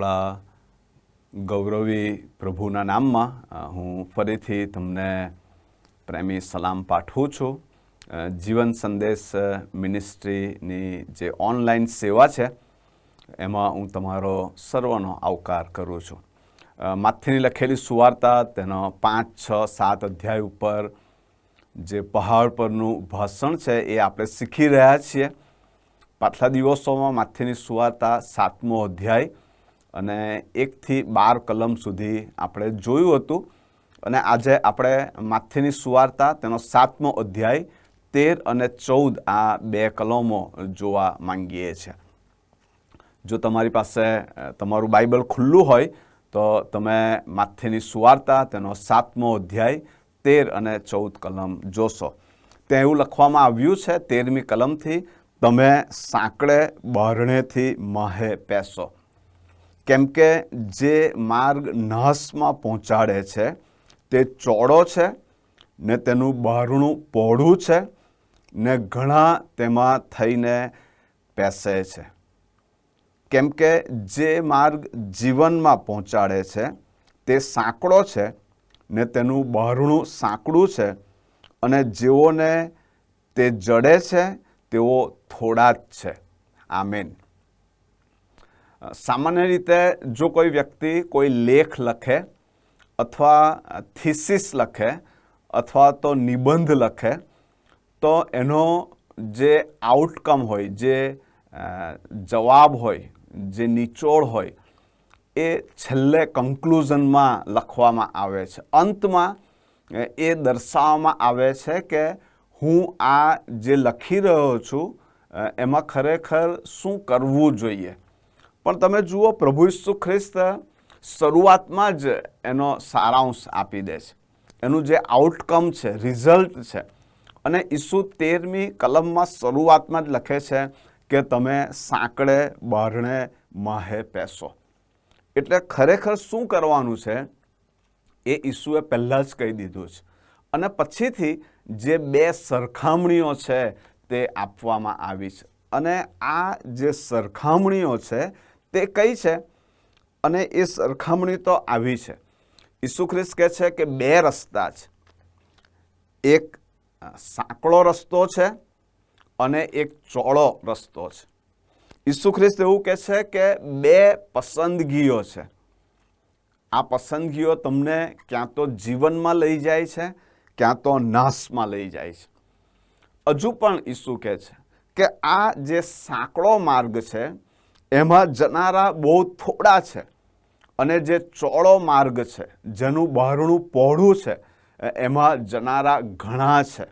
આપણા ગૌરવી પ્રભુના નામમાં હું ફરીથી તમને પ્રેમી સલામ પાઠવું છું. જીવન સંદેશ મિનિસ્ટ્રીની જે ઓનલાઈન સેવા છે, એમાં હું તમારો સર્વનો આવકાર કરું છું. માથેની લખેલી સુવાર્તા, તેનો પાંચ, છ, સાત અધ્યાય ઉપર જે પહાડ પરનું ભાષણ છે, એ આપણે શીખી રહ્યા છીએ. પાછલા દિવસોમાં માથેની સુવાર્તા સાતમો અધ્યાય અને એકથી બાર કલમ સુધી આપણે જોયું હતું. અને આજે આપણે માથેની સુવાર્તા, તેનો સાતમો અધ્યાય, તેર અને ચૌદ આ બે કલમો જોવા માંગીએ છીએ. જો તમારી પાસે તમારું બાઇબલ ખુલ્લું હોય, તો તમે માથેની સુવાર્તા, તેનો સાતમો અધ્યાય, તેર અને ચૌદ કલમ જોશો. ત્યાં એવું લખવામાં આવ્યું છે, તેરમી કલમથી તમે સાંકળે બારણેથી મહે પેસો. કેમ કે જે માર્ગ નહસમાં પહોંચાડે છે તે ચોડો છે ને તેનું બહારણું પહોળું છે ને ઘણા તેમાં થઈને પેસે છે. કેમ કે જે માર્ગ જીવનમાં પહોંચાડે છે તે સાંકડો છે ને તેનું બહારણું સાંકડું છે અને જેઓને તે જડે છે તેઓ થોડા જ છે. આમેન. અ, સામાન્ય રીતે જો કોઈ વ્યક્તિ કોઈ લેખ લખે અથવા થિસિસ લખે અથવા તો નિબંધ લખે, તો એનો જે આઉટકમ હોય, જે જવાબ હોય, જે નિચોડ હોય, એ છેલ્લે કન્ક્લુઝનમાં લખવામાં આવે છે. અંતમાં એ દર્શાવવામાં આવે છે કે હું આ જે લખી રહ્યો છું એમાં ખરેખર શું કરવું જોઈએ? પણ તમે જુઓ, પ્રભુ ઈસુ ખ્રિસ્ત શરૂઆતમાં જ એનો સારાંશ આપી દે છે. એનું જે આઉટકમ છે રિઝલ્ટ છે. અને ઈસુ તેરમી કલમમાં શરૂઆતમાં જ લખે છે કે તમે સાંકળે, બારણે, માહે પેસો. એટલે ખરેખર શું કરવાનું છે? એ ઈસુએ પહેલાં જ કહી દીધું છે. અને પછીથી જે બે સરખામણીઓ છે તે આપવામાં આવી છે. અને આ જે સરખામણીઓ છે તે કઈ છે? અને એ સરખામણી તો આવી છે. ઈસુ ખ્રિસ્ત કહે છે કે બે રસ્તા છે. એક સાંકળો રસ્તો છે અને એક ચોળો રસ્તો છે. ઈસુ ખ્રિસ્ત એવું કહે છે કે બે પસંદગીઓ છે. આ પસંદગીઓ તમને ક્યાં તો જીવનમાં લઈ જાય છે, ક્યાં તો નાશમાં લઈ જાય છે. હજુ પણ ઈસુ કહે છે કે આ જે સાંકળો માર્ગ છે એમાં જનારા બહુ થોડા છે અને જે ચોળો માર્ગ છે, જેનું બહારણું પહોળું છે, એમાં જનારા ઘણા છે.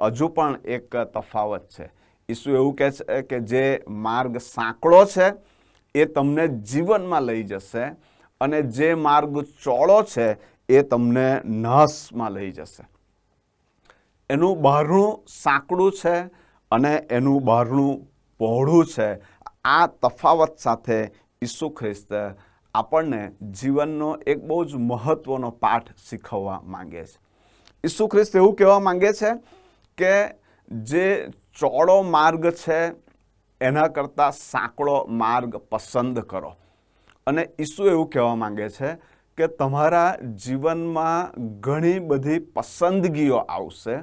હજુ પણ એક તફાવત છે. ઈસુ એવું કહે છે કે જે માર્ગ સાંકડો છે, એ તમને જીવનમાં લઈ જશે અને જે માર્ગ ચોળો છે, એ તમને નાશમાં લઈ જશે. એનું બહારણું સાંકડું છે અને એનું બહારણું પહોળું છે. આ તફાવત સાથે ઈસુ ખ્રિસ્ત આપણને જીવનનો એક બહુ જ મહત્વનો પાઠ શીખવવા માંગે છે. ઈસુ ખ્રિસ્ત એવું કહેવા માંગે છે કે જે ચોળો માર્ગ છે, એના કરતાં સાંકડો માર્ગ પસંદ કરો. અને ઈસુ એવું કહેવા માંગે છે કે તમારા જીવનમાં ઘણી બધી પસંદગીઓ આવશે,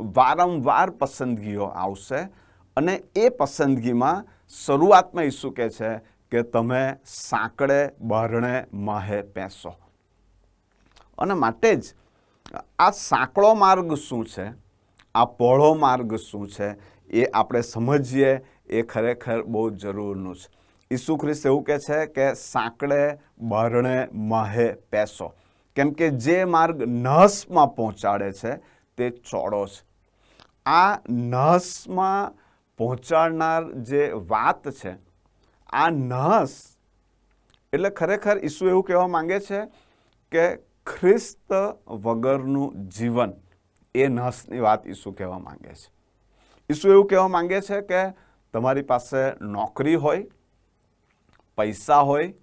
વારંવાર પસંદગીઓ આવશે અને એ પસંદગીમાં શરૂઆતમાં ઈસુ કહે છે કે તમે સાંકડે બારણે, માહે પેસો. અને માટે જ આ સાંકડો માર્ગ શું છે? આ પહોળો માર્ગ શું છે? એ આપણે સમજીએ, એ ખરેખર બહુ જરૂરનું છે. ઈસુ ખ્રિસ્ત એવું કહે છે કે સાંકડે બારણે, માહે પેસો. કેમ કે જે માર્ગ નહસમાં પહોંચાડે છે, તે ચોડો છે. આ નહસમાં પહોંચાડનાર જે વાત છે, આ નહસ, એટલે ખરેખર ઈસુ એવું કહેવા માંગે છે કે ખ્રિસ્ત વગરનું જીવન એ નહસની વાત ઈસુ કહેવા માંગે છે. ઈસુ એવું કહેવા માંગે છે કે તમારી પાસે નોકરી હોય, પૈસા હોય,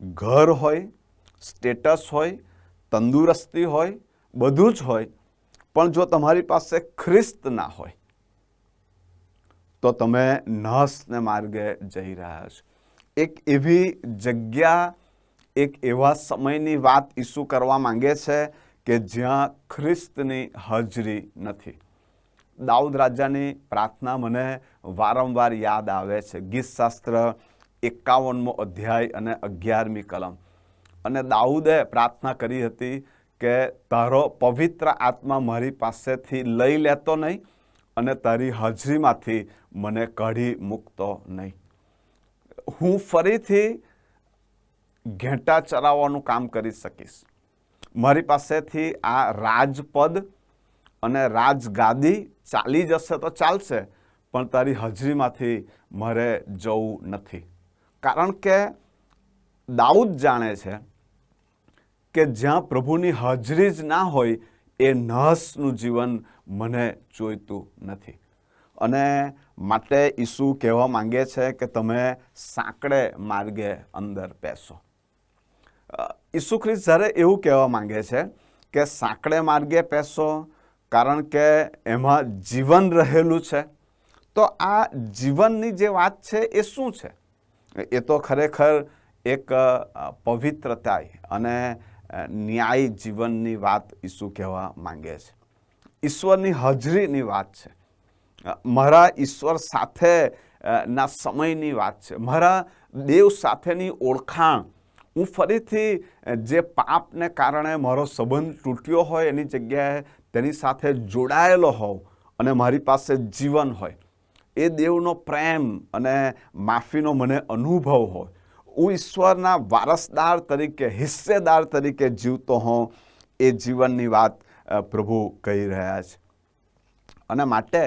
ઘર હોય, સ્ટેટસ હોય, તંદુરસ્તી હોય, બધું જ હોય, પણ જો તમારી પાસે ખ્રિસ્ત ના હોય તો તમે નહસને માર્ગે જઈ રહ્યા છો. એક એવી જગ્યા, એક એવા સમયની વાત ઈસુ કરવા માંગે છે કે જ્યાં ખ્રિસ્તની હાજરી નથી. દાઉદ રાજાની પ્રાર્થના મને વારંવાર યાદ આવે છે. ગીતશાસ્ત્ર એકાવનમો અધ્યાય અને અગિયારમી કલમ. અને દાઉદે પ્રાર્થના કરી હતી કે, તારો પવિત્ર આત્મા મારી પાસેથી લઈ લેતો નહીં અને તારી હાજરીમાંથી મને કાઢી મૂકતો નહીં. હું ફરીથી ઘેંટા ચરાવવાનું કામ કરી શકીશ. મારી પાસેથી આ રાજપદ અને રાજગાદી ચાલી જશે તો ચાલશે, પણ તારી હાજરીમાંથી મારે જવું નથી. કારણ કે દાઉદ જાણે છે કે જ્યાં પ્રભુની હાજરી જ ના હોય, એ નહસનું જીવન મને જોઈતું નથી. અને માટે ઈસુ કહેવા માંગે છે કે તમે સાંકડે માર્ગે અંદર બેસો. ઈસુ ખ્રિસ્ત જ્યારે એવું કહેવા માંગે છે કે સાંકડે માર્ગે પેસો કારણ કે એમાં જીવન રહેલું છે, તો આ જીવનની જે વાત છે એ શું છે? એ તો ખરેખર એક પવિત્રતા અને ન્યાય જીવનની વાત ઈસુ કહેવા માંગે છે. ઈશ્વરની હાજરીની વાત છે. મારા ઈશ્વર સાથે ના સમયની વાત છે. મારા દેવ સાથેની ઓળખાણ. હું ફરીથી જે પાપને કારણે મારો સંબંધ તૂટ્યો હોય એની જગ્યાએ તેની સાથે જોડાયેલો હોઉં અને મારી પાસે જીવન હોય. એ દેવનો પ્રેમ અને માફીનો મને અનુભવ હોય. હું ઈશ્વરના વારસદાર તરીકે, હિસ્સેદાર તરીકે જીવતો હોઉં. એ જીવનની વાત પ્રભુ કહી રહ્યા છે. અને માટે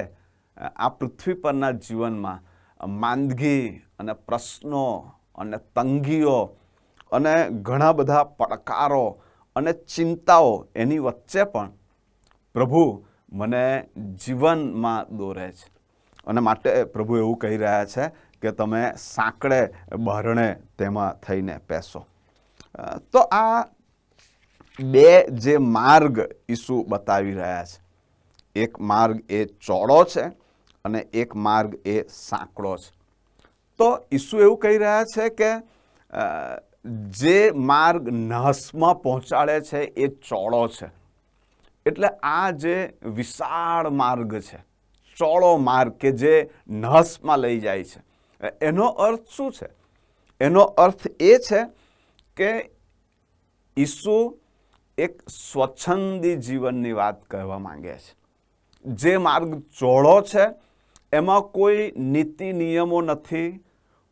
આ પૃથ્વી પરના જીવનમાં માંદગી અને પ્રશ્નો અને તંગીઓ અને ઘણા બધા પડકારો અને ચિંતાઓ એની વચ્ચે પણ પ્રભુ મને જીવનમાં દોરે છે. અને માટે પ્રભુ એવું કહી રહ્યા છે કે તમે સાંકડે બહારણે તેમાં થઈને પેસો તો આ બે જે માર્ગ ઈસુ બતાવી રહ્યા છે. એક માર્ગ એ ચોડો છે અને એક માર્ગ એ સાંકડો છે. તો ઈસુ એવું કહી રહ્યા છે કે જે માર્ગ નહસમાં પહોંચાડે છે એ ચોડો છે. એટલે આ જે વિશાળ માર્ગ છે, ચોળો માર્ગ કે જે નહસમાં લઈ જાય છે એનો અર્થ શું છે? એનો અર્થ એ છે કે ઈસુ એક સ્વચ્છંદી જીવનની વાત કહેવા માંગે છે. જે માર્ગ ચોળો છે, એમાં કોઈ નીતિ નિયમો નથી,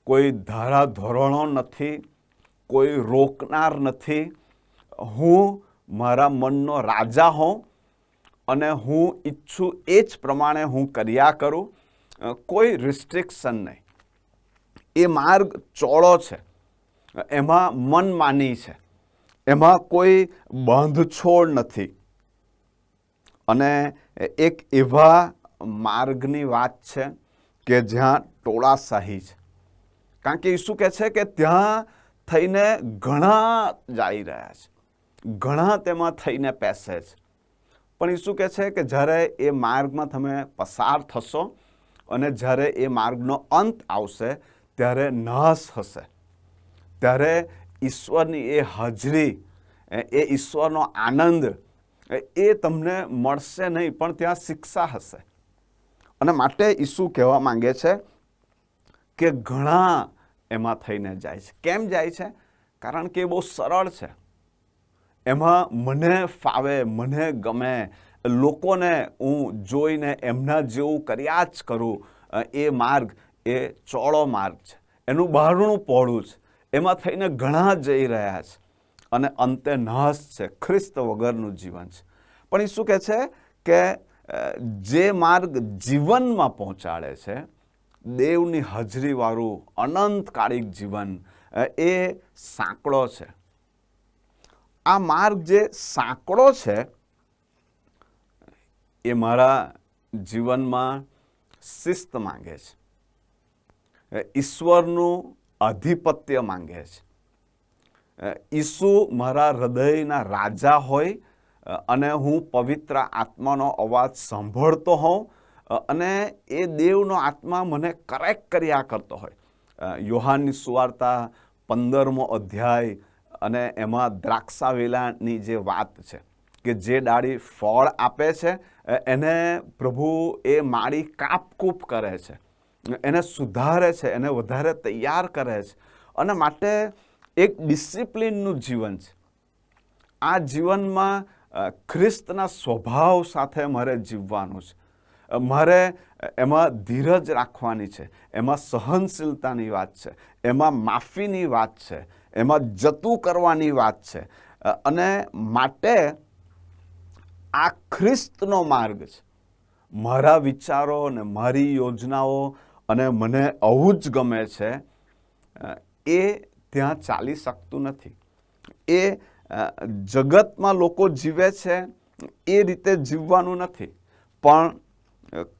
કોઈ ધારાધોરણો નથી, કોઈ રોકનાર નથી. હું મારા મનનો રાજા હોઉં અને હું ઈચ્છું એ જ પ્રમાણે હું કર્યા કરું. કોઈ રિસ્ટ્રિક્શન નહીં. એ માર્ગ ચોળો છે. એમાં મનમાની છે. એમાં કોઈ બાંધછોડ નથી. અને એક એવા માર્ગની વાત છે કે જ્યાં ટોળાશાહી છે. કારણ કે ઈસુ કહે છે કે ત્યાં થઈને ઘણા જઈ રહ્યા છે. ઘણા તેમાં થઈને પેસે છે. પણ ઈસુ કહે છે કે જ્યારે એ માર્ગમાં તમે પસાર થશો અને જ્યારે એ માર્ગનો અંત આવશે, ત્યારે નાશ હશે. ત્યારે ઈશ્વરની એ હાજરી, એ ઈશ્વરનો આનંદ, એ તમને મળશે નહીં, પણ ત્યાં શિક્ષા હશે. અને માટે ઈસુ કહેવા માંગે છે કે ઘણા એમાં થઈને જાય છે. કેમ જાય છે? કારણ કે એ બહુ સરળ છે. એમાં મને ફાવે, મને ગમે, લોકોને હું જોઈને એમના જેવું કર્યા જ કરું એ માર્ગ એ ચોળો માર્ગ છે. એનું બહારણું પહોળું છે. એમાં થઈને ઘણા જઈ રહ્યા છે. અને અંતે નાશ છે. ખ્રિસ્ત વગરનું જીવન છે. પણ એ શું કહે છે કે જે માર્ગ જીવનમાં પહોંચાડે છે, દેવની હાજરીવાળું અનંતકાળિક જીવન એ સાંકળો છે. આ માર્ગ જે સાંકળો છે, એ મારા જીવનમાં શિસ્ત માંગે છે. ઈશ્વરનું આધિપત્ય માંગે છે. ઈસુ મારા હૃદયના રાજા હોય અને હું પવિત્ર આત્માનો અવાજ સાંભળતો હોઉં અને એ દેવનો આત્મા મને કરેક્ટ કર્યા કરતો હોય. યોહાનની સુવાર્તા પંદરમો અધ્યાય અને એમાં દ્રાક્ષાવેલાની જે વાત છે, કે જે ડાળી ફળ આપે છે એને પ્રભુ એ માળી કાપકૂપ કરે છે. એને સુધારે છે, એને વધારે તૈયાર કરે છે. અને માટે એક ડિસિપ્લિનનું જીવન છે. આ જીવનમાં ખ્રિસ્તના સ્વભાવ સાથે મારે જીવવાનું છે. મારે એમાં ધીરજ રાખવાની છે. એમાં સહનશીલતાની વાત છે. એમાં માફીની વાત છે. એમાં જતું કરવાની વાત છે. અને માટે આ ખ્રિસ્તનો માર્ગ છે. મારા વિચારો અને મારી યોજનાઓ અને મને આવું જ ગમે છે એ ત્યાં ચાલી શકતું નથી. એ જગતમાં લોકો જીવે છે, એ રીતે જીવવાનું નથી. પણ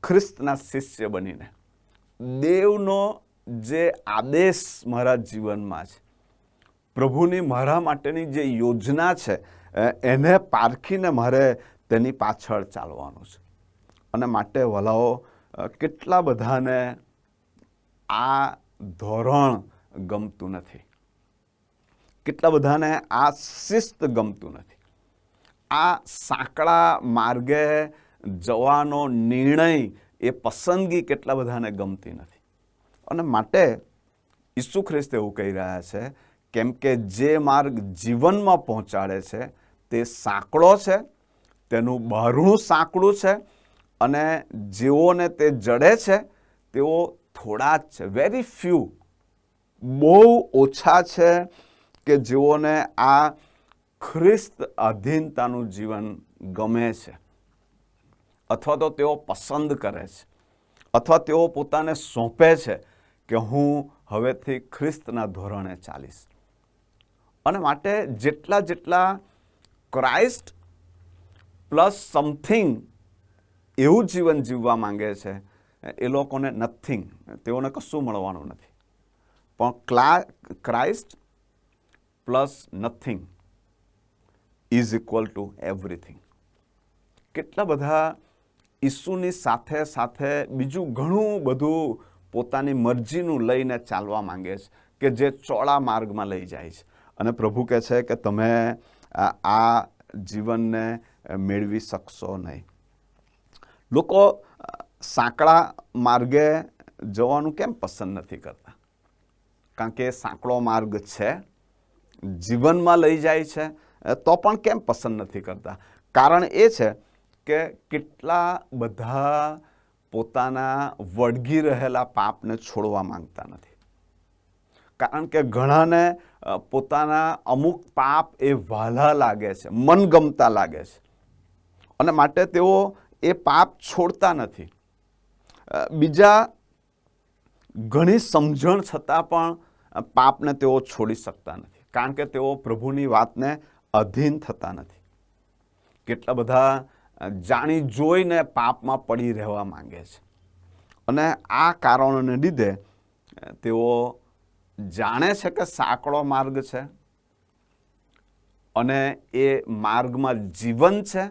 ખ્રિસ્તના શિષ્ય બનીને, દેવનો જે આદેશ મારા જીવનમાં છે, પ્રભુની મારા માટેની જે યોજના છે એને પારખીને મારે તેની પાછળ ચાલવાનું છે. અને માટે વલાઓ કેટલા બધાને આ ધોરણ ગમતું નથી. કેટલા બધાને આ શિસ્ત ગમતું નથી. આ સાંકડા માર્ગે જવાનો નિર્ણય એ પસંદગી કેટલા બધાને ગમતી નથી. અને માટે ઈસુ ખ્રિસ્ત એવું કહી રહ્યા છે કેમ કે જે માર્ગ જીવનમાં પહોંચાડે છે તે સાંકડો છે, તેનું બહારણું સાંકડું છે અને જેઓને તે જડે છે તેઓ થોડા જ છે. વેરી ફ્યુ બહુ ઓછા છે કે જેઓને આ ખ્રિસ્ત અધીનતાનું જીવન ગમે છે. અથવા તો તેઓ પસંદ કરે છે. અથવા તેઓ પોતાને સોંપે છે કે હું હવેથી ખ્રિસ્તના ધોરણે ચાલીશ. અને માટે જેટલા જેટલા ક્રાઇસ્ટ પ્લસ સમથિંગ એવું જીવન જીવવા માંગે છે એ લોકોને નથિંગ તેઓને કશું મળવાનું નથી. પણ ક્લા Christ plus nothing is equal to everything કેટલા બધા ઈસુની સાથે સાથે બીજું ઘણું બધું પોતાની મરજીનું લઈને ચાલવા માંગે છે કે જે ચોળા માર્ગમાં લઈ જાય છે. અને પ્રભુ કહે છે કે તમે આ જીવનને મેળવી શકશો નહીં. લોકો સાંકડા માર્ગે જવાનું કેમ પસંદ નથી કરતા? કારણ કે સાંકડો માર્ગ છે, જીવનમાં લઈ જાય છે તો પણ કેમ પસંદ નથી કરતા? કારણ એ છે કે કેટલા બધા પોતાના વળગી રહેલા પાપને છોડવા માંગતા નથી. કારણ કે ઘણાને પોતાના અમુક પાપ એ વાલા લાગે છે, મનગમતા લાગે છે. અને માટે તેઓ એ પાપ છોડતા નથી. બીજા ઘણી સમજણ છતાં પણ પાપને તેઓ છોડી શકતા નથી. કારણ કે તેઓ પ્રભુની વાતને અધીન થતા નથી. કેટલા બધા જાણી જોઈને પાપમાં પડી રહેવા માંગે છે. અને આ કારણોને લીધે તેઓ જાણે છે કે સાંકડો માર્ગ છે અને એ માર્ગમાં જીવન છે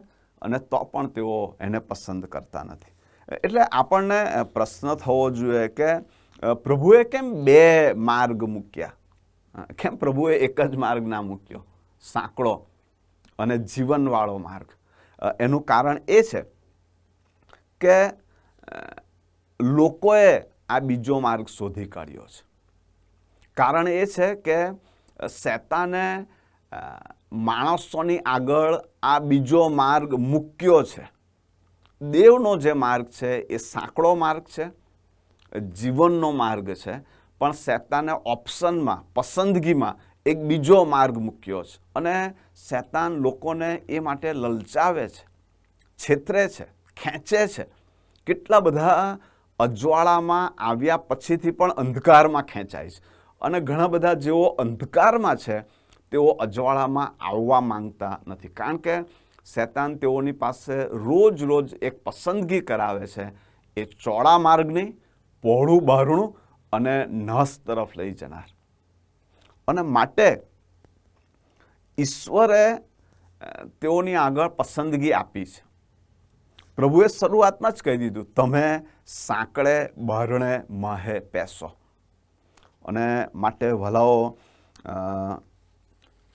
અને તો પણ તેઓ એને પસંદ કરતા નથી. એટલે આપણને પ્રશ્ન થવો જોઈએ કે પ્રભુએ કેમ બે માર્ગ મૂક્યા? કેમ પ્રભુએ એક જ માર્ગ ના મૂક્યો? સાંકડો અને જીવનવાળો માર્ગ. એનું કારણ એ છે કે લોકોએ આ બીજો માર્ગ શોધી કાઢ્યો છે. કારણ એ છે કે શેતાને માણસોની આગળ આ બીજો માર્ગ મૂક્યો છે. દેવનો જે માર્ગ છે એ સાંકડો માર્ગ છે, જીવનનો માર્ગ છે, પણ શેતાને ઓપ્શનમાં, પસંદગીમાં એક બીજો માર્ગ મૂક્યો છે. અને શેતાન લોકોને એ માટે લલચાવે છે, છેતરે છે, ખેંચે છે. કેટલા બધા અજવાળામાં આવ્યા પછીથી પણ અંધકારમાં ખેંચાય છે. અને ઘણા બધા જેઓ અંધકારમાં છે, તેઓ અજવાળામાં આવવા માંગતા નથી. કારણ કે શેતાન તેઓની પાસે રોજ રોજ એક પસંદગી કરાવે છે. એ ચોળા માર્ગની પહોળું બહારણું અને નસ તરફ લઈ જનાર. અને માટે ઈશ્વરે તેઓની આગળ પસંદગી આપી છે. પ્રભુએ શરૂઆતમાં જ કહી દીધું, તમે સાંકળે બહારણે માહે પેસો. અને માટે, ભલાઓ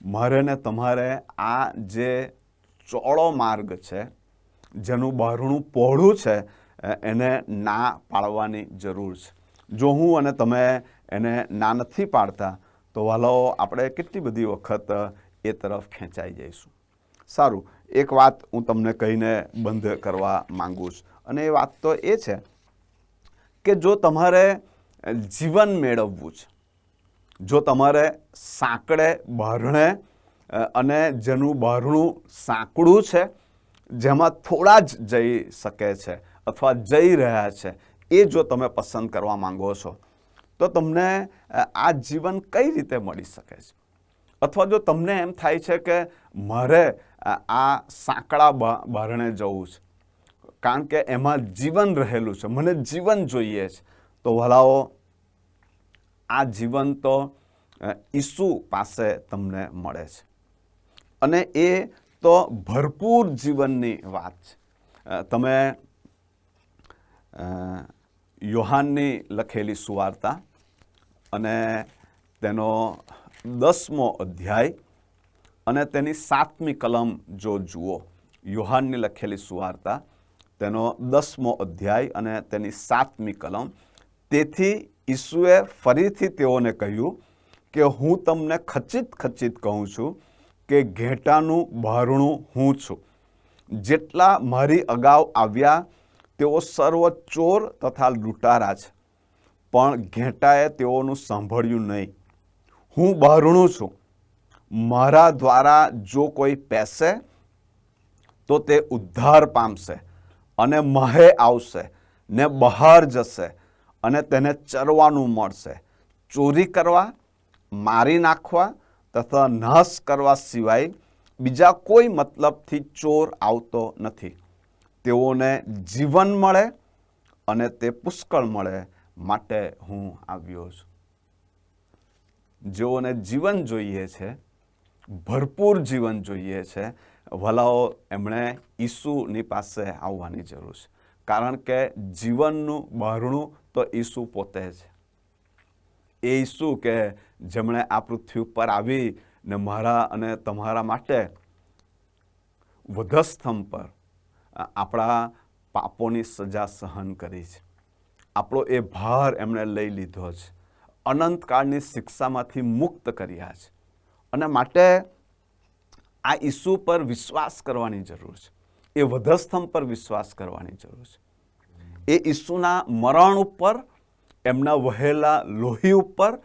મારે ને તમારે આ જે ચોળો માર્ગ છે, જેનું બહારણું પહોળું છે એને ના પાડવાની જરૂર છે. જો હું અને તમે એને ના નથી પાડતા, તો વાલો આપણે કેટલી બધી વખત એ તરફ ખેંચાઈ જઈશું. સારું, એક વાત હું તમને કહીને બંધ કરવા માગું છું. અને એ વાત તો એ છે કે જો તમારે જીવન મેળવવું છે, જો તમારે સાંકડે બહારણે અને જેનું બહારણું સાંકડું છે, જેમાં થોડા જ જઈ શકે છે અથવા જઈ રહ્યા છે, એ જો તમે પસંદ કરવા માંગો છો, તો તમને આ જીવન કઈ રીતે મળી શકે છે? અથવા જો તમને એમ થાય છે કે મારે આ સાંકડા બારણે જવું છે, કારણ કે એમાં જીવન રહેલું છે, મને જીવન જોઈએ છે, તો વલાઓ, આ જીવન તો ઈસુ પાસે તમને મળે છે. અને એ તો ભરપૂર જીવનની વાત છે. તમે યોહાનની લખેલી સુવાર્તા અને તેનો દસમો અધ્યાય અને તેની સાતમી કલમ જો જુઓ, યોહાનની લખેલી સુવાર્તા, તેનો દસમો અધ્યાય અને તેની સાતમી કલમ. તેથી ઈસુએ ફરીથી તેઓને કહ્યું કે હું તમને ખચિત ખચિત કહું છું કે ઘેટાનું બહારણું હું છું. જેટલા મારી અગાઉ આવ્યા, તેઓ સર્વ ચોર તથા લૂંટારા છે. પણ ઘેટાએ તેઓનું સાંભળ્યું નહીં. હું બહારણું છું. મારા દ્વારા જો કોઈ પેસે, તો તે ઉદ્ધાર પામશે અને મહે આવશે ને બહાર જશે અને તેને ચરવાનું મળશે. ચોરી કરવા, મારી નાખવા તથા નાશ કરવા સિવાય બીજા કોઈ મતલબથી ચોર આવતો નથી. તેઓને જીવન મળે અને તે પુષ્કળ મળે માટે હું આવ્યો છું. જેઓને જીવન જોઈએ છે, ભરપૂર જીવન જોઈએ છે, ભલાઓ એમણે ઈસુની પાસે આવવાની જરૂર છે. કારણ કે જીવનનું બહારણું તો ઈસુ પોતે છે. એ શું કે જેમણે આ પૃથ્વી ઉપર આવી ને મારા અને તમારા માટે વધસ્તંભ પર આપણા પાપોની સજા સહન કરી છે. આપણો એ ભાર એમણે લઈ લીધો છે. અનંતકાળની શિક્ષામાંથી મુક્ત કર્યા છે. અને માટે આ ઈસુ પર વિશ્વાસ કરવાની જરૂર છે. એ વધસ્તંભ પર વિશ્વાસ કરવાની જરૂર છે. એ ઈસુના મરણ ઉપર એમના વહેલા લોહી ઉપર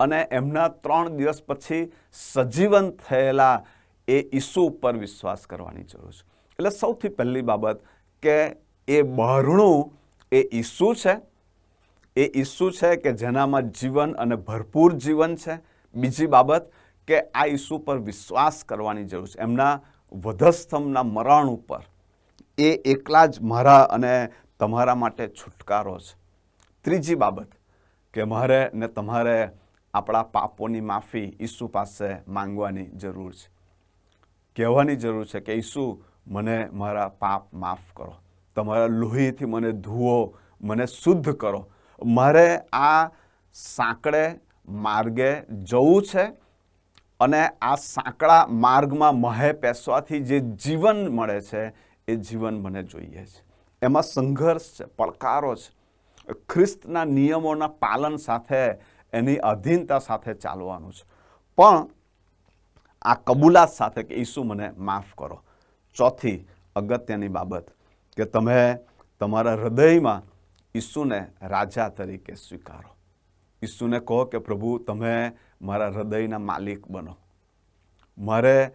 અને એમના ત્રણ દિવસ પછી સજીવન થયેલા એ ઈસુ ઉપર વિશ્વાસ કરવાની જરૂર છે. એટલે સૌથી પહેલી બાબત કે એ બહારણું એ ઈસુ છે. એ ઈસુ છે કે જેનામાં જીવન અને ભરપૂર જીવન છે. બીજી બાબત કે આ ઈસુ પર વિશ્વાસ કરવાની જરૂર છે. એમના વધસ્તંભના મરણ ઉપર એ એકલા જ મારા અને તમારા માટે છુટકારો છે. ત્રીજી બાબત કે મારે ને તમારે આપણા પાપોની માફી ઈસુ પાસે માંગવાની જરૂર છે. કહેવાની જરૂર છે કે ઈસુ, મને મારા પાપ માફ કરો. તમારા લોહીથી મને ધુઓ, મને શુદ્ધ કરો. મારે આ સાંકડે માર્ગે જવું છે અને આ સાંકડા માર્ગમાં મહે પેસવાથી જે જીવન મળે છે, એ જીવન મને જોઈએ છે. એમાં સંઘર્ષ છે, પડકારો છે. ખ્રિસ્તના નિયમોના પાલન સાથે એની અધીનતા સાથે ચાલવાનું છે. પણ આ કબૂલાત સાથે કે ઈસુ મને માફ કરો. ચોથી અગત્યની બાબત કે તમે તમારા હૃદયમાં ઈસુને રાજા તરીકે સ્વીકારો. ઈસુને કહો કે પ્રભુ, તમે મારા હૃદયના માલિક બનો. મારે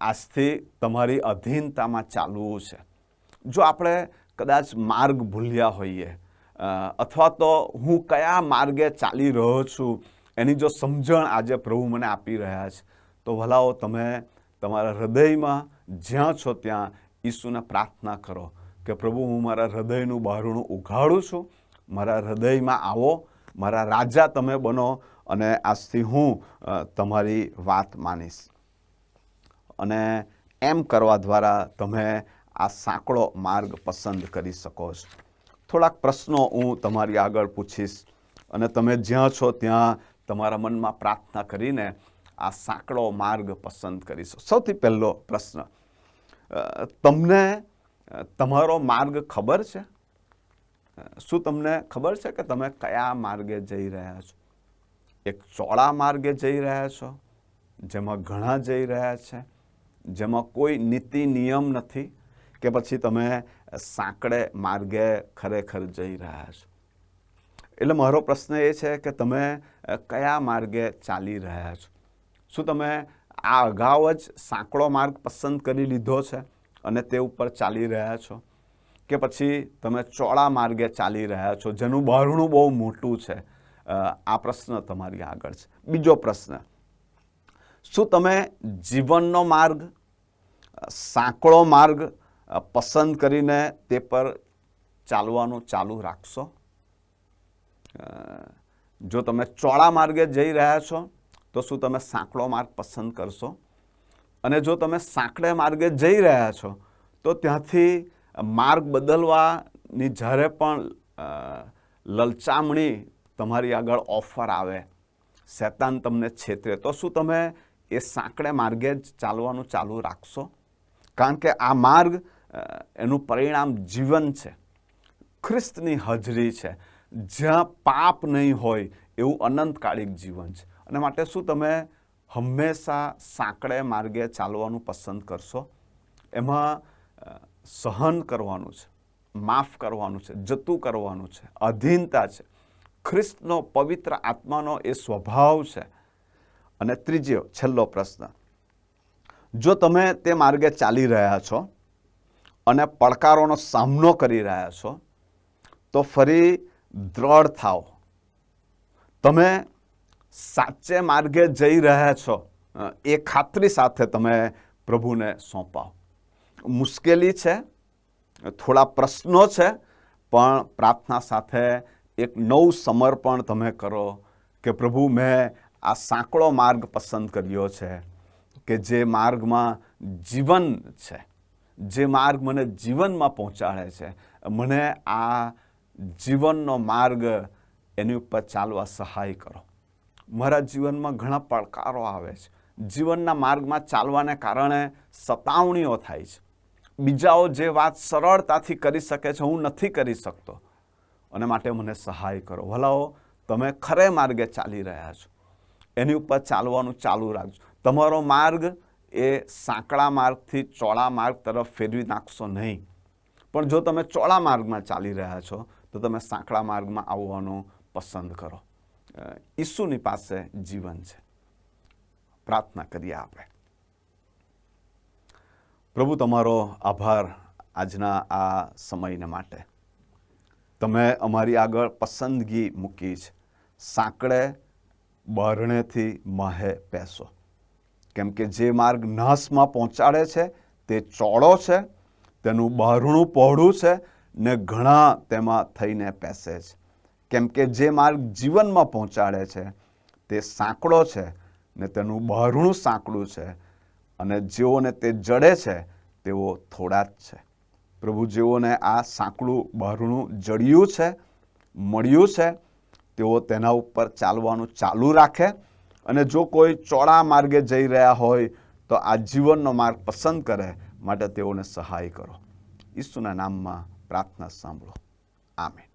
આજથી તમારી અધીનતામાં ચાલવું છે. જો આપણે કદાચ માર્ગ ભૂલ્યા હોઈએ અથવા તો હું કયા માર્ગે ચાલી રહ્યો છું, એની જો સમજણ આજે પ્રભુ મને આપી રહ્યા છે, તો ભલાઓ તમે તમારા હૃદયમાં જ્યાં છો ત્યાં ઈસુને પ્રાર્થના કરો કે પ્રભુ હું મારા હૃદયનું બહારણું ઉઘાડું છું, મારા હૃદયમાં આવો, મારા રાજા તમે બનો અને આજથી હું તમારી વાત માનીશ. અને એમ કરવા દ્વારા તમે આ સાંકડો માર્ગ પસંદ કરી શકો છો. થોડાક પ્રશ્નો હું તમારી આગળ પૂછીશ અને તમે જ્યાં છો ત્યાં તમારા મનમાં પ્રાર્થના કરીને આ સાંકડો માર્ગ પસંદ કરીશો. સૌથી પહેલો પ્રશ્ન તમને તમારો માર્ગ ખબર છે? શું તમને ખબર છે કે તમે કયા માર્ગે જઈ રહ્યા છો? એક ચોળા માર્ગે જઈ રહ્યા છો? જેમાં ઘણા જઈ રહ્યા છે? જેમાં કોઈ નીતિ નિયમ નથી? કે પછી તમે સાંકડે માર્ગે ખરેખર જઈ રહ્યા છો. એટલે મારો પ્રશ્ન એ છે કે તમે કયા માર્ગે ચાલી રહ્યા છો? શું તમે આ અગાઉ જ સાંકડો માર્ગ પસંદ કરી લીધો છે અને તે ઉપર ચાલી રહ્યા છો? કે પછી તમે ચોળા માર્ગે ચાલી રહ્યા છો, જેનું બહારણું બહુ મોટું છે? આ પ્રશ્ન તમારી આગળ છે. બીજો પ્રશ્ન, શું તમે જીવનનો માર્ગ સાંકળો માર્ગ પસંદ કરીને તે પર ચાલવાનું ચાલુ રાખશો. જો તમે ચોળા માર્ગે જઈ રહ્યા છો, તો શું તમે સાંકડો માર્ગ પસંદ કરશો? અને જો તમે સાંકડે માર્ગે જઈ રહ્યા છો, તો ત્યાંથી માર્ગ બદલવાની જ્યારે પણ લલચામણી તમારી આગળ ઓફર આવે, શેતાન તમને છેતરે, તો શું તમે એ સાંકડે માર્ગે જ ચાલવાનું ચાલુ રાખશો? કારણ કે આ માર્ગ એનું પરિણામ જીવન છે. ખ્રિસ્તની હાજરી છે. જ્યાં પાપ નહીં હોય એવું અનંતકાળિક જીવન છે. અને માટે શું તમે હંમેશા સાંકડે માર્ગે ચાલવાનું પસંદ કરશો? એમાં સહન કરવાનું છે, માફ કરવાનું છે, જતું કરવાનું છે અધીનતા છે. ખ્રિસ્તનો પવિત્ર આત્માનો એ સ્વભાવ છે. અને ત્રીજો, છેલ્લો પ્રશ્ન. જો તમે તે માર્ગે ચાલી રહ્યા છો અને પડકારોનો સામનો કરી રહ્યા છો, તો ફરી દ્રઢ થાઓ. તમે સાચે માર્ગે જઈ રહ્યા છો એ ખાતરી સાથે તમે પ્રભુને સોંપાવ મુશ્કેલી છે, થોડા પ્રશ્નો છે, પણ પ્રાર્થના સાથે એક નવું સમર્પણ તમે કરો કે પ્રભુ મેં આ સાંકડો માર્ગ પસંદ કર્યો છે, કે જે માર્ગમાં જીવન છે. જે માર્ગ મને જીવનમાં પહોંચાડે છે. મને આ જીવનનો માર્ગ એની ઉપર ચાલવા સહાય કરો. મારા જીવનમાં ઘણા પડકારો આવે છે. જીવનના માર્ગમાં ચાલવાને કારણે સતાવણીઓ થાય છે. બીજાઓ જે વાત સરળતાથી કરી શકે છે, હું નથી કરી શકતો. અને માટે મને સહાય કરો. ભલાઓ, તમે ખરે માર્ગે ચાલી રહ્યા છો. એની ઉપર ચાલવાનું ચાલુ રાખજો. તમારો માર્ગ એ સાંકડા માર્ગથી ચોળા માર્ગ તરફ ફેરવી નાખશો નહીં. પણ જો તમે ચોળા માર્ગમાં ચાલી રહ્યા છો, તો તમે સાંકડા માર્ગમાં આવવાનું પસંદ કરો. ઈસુની પાસે જીવન છે. પ્રાર્થના કરીએ આપણે. પ્રભુ, તમારો આભાર આજના આ સમયને માટે. તમે અમારી આગળ પસંદગી મૂકી છે. સાંકળે બરણેથી મહે પેસો. કેમ કે જે માર્ગ નહસમાં પહોંચાડે છે, તે ચોળો છે, તેનું બહારણું પહોળું છે ને ઘણા તેમાં થઈને પેસે છે. કેમ કે જે માર્ગ જીવનમાં પહોંચાડે છે, તે સાંકડો છે ને તેનું બહારણું સાંકડું છે અને જેઓને તે જડે છે, તેઓ થોડા જ છે. પ્રભુ જેઓને આ સાંકડું, બહારણું જડ્યું છે, મળ્યું છે, તેઓ તેના ઉપર ચાલવાનું ચાલુ રાખે અને જો કોઈ ચોળા માર્ગે જઈ રહ્યા હોય, તો આ જીવનનો માર્ગ પસંદ કરે, માટે તેઓને સહાય કરો. ઈસુના નામમાં પ્રાર્થના સાંભળો. આમેન.